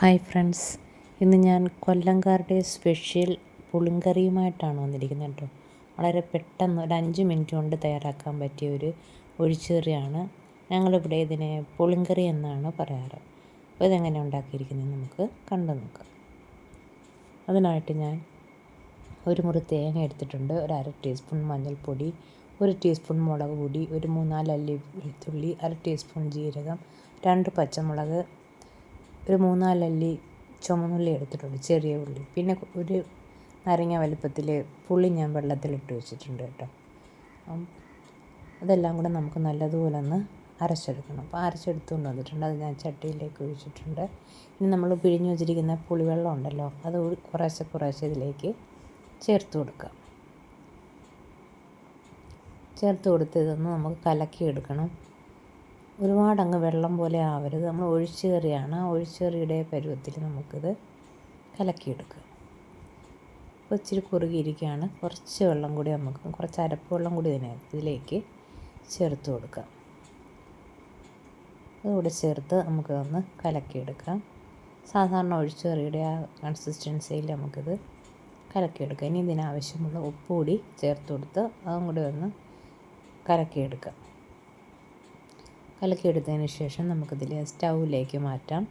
Hi friends. ഇന്ന് ഞാൻ കൊല്ലംകാരുടെ special പുളിങ്കറിയുമായിട്ടാണ് വന്നിരിക്കുന്നത് കേട്ടോ. വളരെ പെട്ടെന്ന് ഒരു അഞ്ച് മിനിറ്റ് കൊണ്ട് തയ്യാറാക്കാൻ പറ്റിയ ഒരു ഒഴിച്ചുകറിയാണ് ഞങ്ങളിവിടെ ഇതിനെ പുളിങ്കറി എന്നാണ് പറയാറ്. അപ്പോൾ ഇതെങ്ങനെ ഉണ്ടാക്കിയിരിക്കുന്നത് നമുക്ക് കണ്ടു നോക്കാം. അതിനായിട്ട് ഞാൻ ഒരു മുറി തേങ്ങ എടുത്തിട്ടുണ്ട്. ഒരു അര ടീസ്പൂൺ മഞ്ഞൾപ്പൊടി ഒരു ടീസ്പൂൺ മുളക് പൊടി ഒരു മൂന്നാൽ അല്ലി വെളുത്തുള്ളി അര ടീസ്പൂൺ ജീരകം രണ്ട് പച്ചമുളക് ഒരു മൂന്നാലല്ലി ചുമന്നുള്ളി എടുത്തിട്ടുണ്ട് ചെറിയ ഉള്ളി. പിന്നെ ഒരു നാരങ്ങ വലുപ്പത്തിൽ പുളി ഞാൻ വെള്ളത്തിലിട്ട് വെച്ചിട്ടുണ്ട് കേട്ടോ. അതെല്ലാം കൂടെ നമുക്ക് നല്ലതുപോലെ ഒന്ന് അരച്ചെടുക്കണം. അപ്പോൾ അരച്ചെടുത്തുകൊണ്ട് വന്നിട്ടുണ്ട്. അത് ഞാൻ ചട്ടിയിലേക്ക് ഒഴിച്ചിട്ടുണ്ട്. ഇനി നമ്മൾ പിഴിഞ്ഞു വെച്ചിരിക്കുന്ന പുളിവെള്ളം ഉണ്ടല്ലോ അത് കുറേശ്ശെ കുറേശ്ശെ ഇതിലേക്ക് ചേർത്ത് കൊടുക്കുക ചേർത്ത് കൊടുത്ത് ഇതൊന്ന് നമുക്ക് കലക്കി എടുക്കണം ഒരുപാട് അങ്ങ് വെള്ളം പോലെ ആവരുത്. നമ്മൾ ഒഴിച്ചുകറിയാണ്. ആ ഒഴിച്ചുകറിയുടെ പരുവത്തിൽ നമുക്കിത് കലക്കിയെടുക്കുക അപ്പോൾ ഇച്ചിരി കുറുകിയിരിക്കുകയാണ്. കുറച്ച് വെള്ളം കൂടി നമുക്ക് കുറച്ച് അരപ്പ് വെള്ളം കൂടി ഇതിനെ ഇതിലേക്ക് ചേർത്ത് കൊടുക്കാം. അതുകൂടെ ചേർത്ത് നമുക്ക് ഒന്ന് കലക്കിയെടുക്കാം. സാധാരണ ഒഴിച്ചുകറിയുടെ ആ കൺസിസ്റ്റൻസിയിൽ നമുക്കിത് കലക്കിയെടുക്കാം. ഇനി ഇതിനാവശ്യമുള്ള ഉപ്പ് കൂടി ചേർത്ത് കൊടുത്ത് അതും കൂടി ഒന്ന് കലക്കിയെടുക്കാം. കലക്കിയെടുത്തതിന് ശേഷം നമുക്കിതിൽ സ്റ്റൗവിലേക്ക് മാറ്റാം.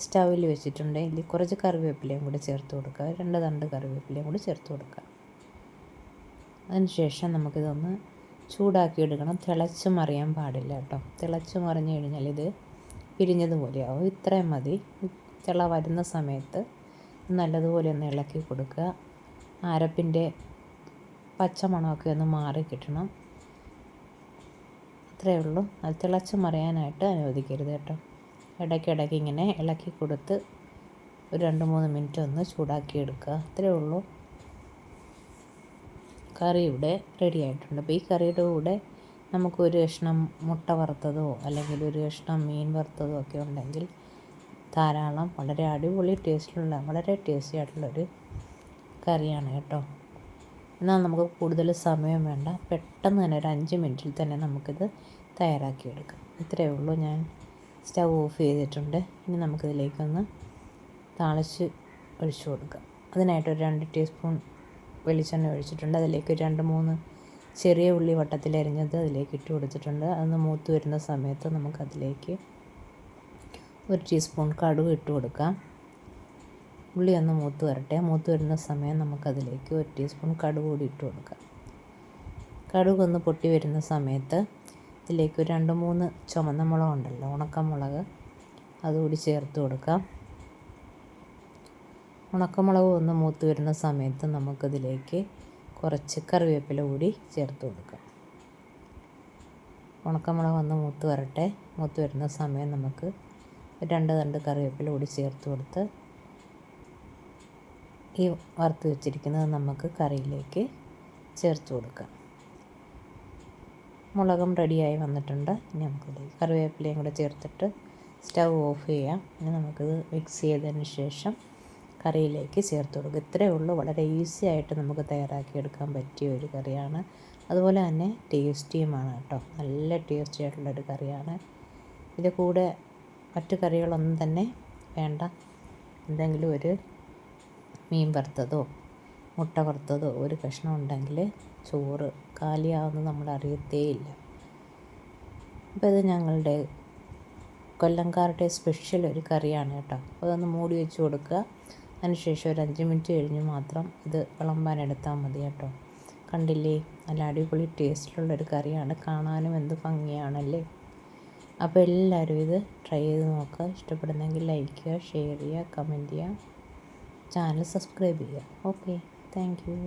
സ്റ്റൗവിൽ വെച്ചിട്ടുണ്ടെങ്കിൽ കുറച്ച് കറിവേപ്പിലയും കൂടി ചേർത്ത് കൊടുക്കുക. രണ്ട് തണ്ട് കറിവേപ്പിലയും കൂടി ചേർത്ത് കൊടുക്കുക. അതിനുശേഷം നമുക്കിതൊന്ന് ചൂടാക്കി എടുക്കണം തിളച്ച് മറിയാൻ പാടില്ല കേട്ടോ. തിളച്ച് മറിഞ്ഞു കഴിഞ്ഞാൽ ഇത് പിരിഞ്ഞതുപോലെയാവും ഇത്രയും മതി. തിള വരുന്ന സമയത്ത് നല്ലതുപോലെ ഒന്ന് ഇളക്കി കൊടുക്കുക. അരപ്പിന്റെ പച്ചമണമൊക്കെ ഒന്ന് മാറി കിട്ടണം. അത്രയേ ഉള്ളൂ. അത് തിളച്ച് മറിയാനായിട്ട് അനുവദിക്കരുത് കേട്ടോ. ഇടയ്ക്കിടയ്ക്ക് ഇങ്ങനെ ഇളക്കി കൊടുത്ത് ഒരു രണ്ട് മൂന്ന് മിനിറ്റ് ഒന്ന് ചൂടാക്കി എടുക്കുക. അത്രയേ ഉള്ളൂ. കറി ഇവിടെ റെഡി ആയിട്ടുണ്ട്. അപ്പോൾ ഈ കറിയുടെ കൂടെ നമുക്കൊരു കഷ്ണം മുട്ട വറുത്തതോ അല്ലെങ്കിൽ ഒരു കഷ്ണം മീൻ വറുത്തതോ ഒക്കെ ഉണ്ടെങ്കിൽ ധാരാളം വളരെ അടിപൊളി ടേസ്റ്റിലുള്ള വളരെ ടേസ്റ്റി ആയിട്ടുള്ളൊരു കറിയാണ് കേട്ടോ. എന്നാൽ നമുക്ക് കൂടുതൽ സമയം വേണ്ട. പെട്ടെന്ന് തന്നെ ഒരു അഞ്ച് മിനിറ്റിൽ തന്നെ നമുക്കിത് തയ്യാറാക്കിയെടുക്കാം. ഇത്രയേ ഉള്ളൂ. ഞാൻ സ്റ്റവ് ഓഫ് ചെയ്തിട്ടുണ്ട്. ഇനി നമുക്കിതിലേക്കൊന്ന് താളിച്ച് ഒഴിച്ചു കൊടുക്കാം. അതിനായിട്ട് ഒരു രണ്ട് ടീസ്പൂൺ വെളിച്ചെണ്ണ ഒഴിച്ചിട്ടുണ്ട്. അതിലേക്ക് രണ്ട് മൂന്ന് ചെറിയ ഉള്ളി വട്ടത്തിൽ അരിഞ്ഞത് അതിലേക്ക് ഇട്ട് കൊടുത്തിട്ടുണ്ട്. അതൊന്ന് മൂത്ത് വരുന്ന സമയത്ത് നമുക്കതിലേക്ക് ഒരു ടീസ്പൂൺ കടുക് ഇട്ട് കൊടുക്കാം. ഉള്ളി ഒന്ന് മൂത്ത് വരട്ടെ. മൂത്ത് വരുന്ന സമയം നമുക്കതിലേക്ക് ഒരു ടീസ്പൂൺ കടുക് കൂടി ഇട്ട് കൊടുക്കാം. കടുക് ഒന്ന് പൊട്ടി വരുന്ന സമയത്ത് ഇതിലേക്ക് രണ്ട് മൂന്ന് ചുമന്ന മുളക് ഉണ്ടല്ലോ ഉണക്കമുളക് അതുകൂടി ചേർത്ത് കൊടുക്കാം. ഉണക്കമുളക് ഒന്ന് മൂത്ത് വരുന്ന സമയത്ത് നമുക്കതിലേക്ക് കുറച്ച് കറിവേപ്പില കൂടി ചേർത്ത് കൊടുക്കാം. ഉണക്കമുളക് ഒന്ന് മൂത്ത് വരട്ടെ. മൂത്ത് വരുന്ന സമയം നമുക്ക് രണ്ട് രണ്ട് കറിവേപ്പില കൂടി ചേർത്ത് കൊടുത്ത് ഈ വറുത്ത് വെച്ചിരിക്കുന്നത് നമുക്ക് കറിയിലേക്ക് ചേർത്ത് കൊടുക്കാം. മുളകും റെഡിയായി വന്നിട്ടുണ്ട്. ഇനി നമുക്ക് കറിവേപ്പിലയും കൂടെ ചേർത്തിട്ട് സ്റ്റൗ ഓഫ് ചെയ്യാം. ഇനി നമുക്കിത് മിക്സ് ചെയ്തതിന് ശേഷം കറിയിലേക്ക് ചേർത്ത് കൊടുക്കുക ഇത്രയേ ഉള്ളൂ. വളരെ ഈസി ആയിട്ട് നമുക്ക് തയ്യാറാക്കിയെടുക്കാൻ പറ്റിയ ഒരു കറിയാണ്. അതുപോലെ തന്നെ ടേസ്റ്റിയുമാണ് കേട്ടോ. നല്ല ടേസ്റ്റി ആയിട്ടുള്ളൊരു കറിയാണ്. ഇത് കൂടെ മറ്റു കറികളൊന്നും തന്നെ വേണ്ട. എന്തെങ്കിലും ഒരു മീൻ വറുത്തതോ മുട്ട വറുത്തതോ ഒരു കഷ്ണം ഉണ്ടെങ്കിൽ ചോറ് കാലിയാവുന്ന നമ്മൾ അറിയത്തേയില്ല അപ്പോൾ ഇത് ഞങ്ങളുടെ കൊല്ലംകാരുടെ സ്പെഷ്യൽ ഒരു കറിയാണ് കേട്ടോ. അതൊന്ന് മൂടി വെച്ച് കൊടുക്കുക. അതിനുശേഷം ഒരു അഞ്ച് മിനിറ്റ് കഴിഞ്ഞ് മാത്രം ഇത് വിളമ്പാൻ എടുത്താൽ മതി കേട്ടോ. കണ്ടില്ലേ? നല്ല അടിപൊളി ടേസ്റ്റിലുള്ളൊരു കറിയാണ്. കാണാനും എന്ത് ഭംഗിയാണല്ലേ? അപ്പോൾ എല്ലാവരും ഇത് ട്രൈ ചെയ്ത് നോക്കുക. ഇഷ്ടപ്പെടുന്നെങ്കിൽ ലൈക്ക് ചെയ്യുക ഷെയർ ചെയ്യുക കമന്റ് ചെയ്യുക. ചാനൽ സബ്സ്ക്രൈബ് ചെയ്യുക ഓക്കെ താങ്ക് യു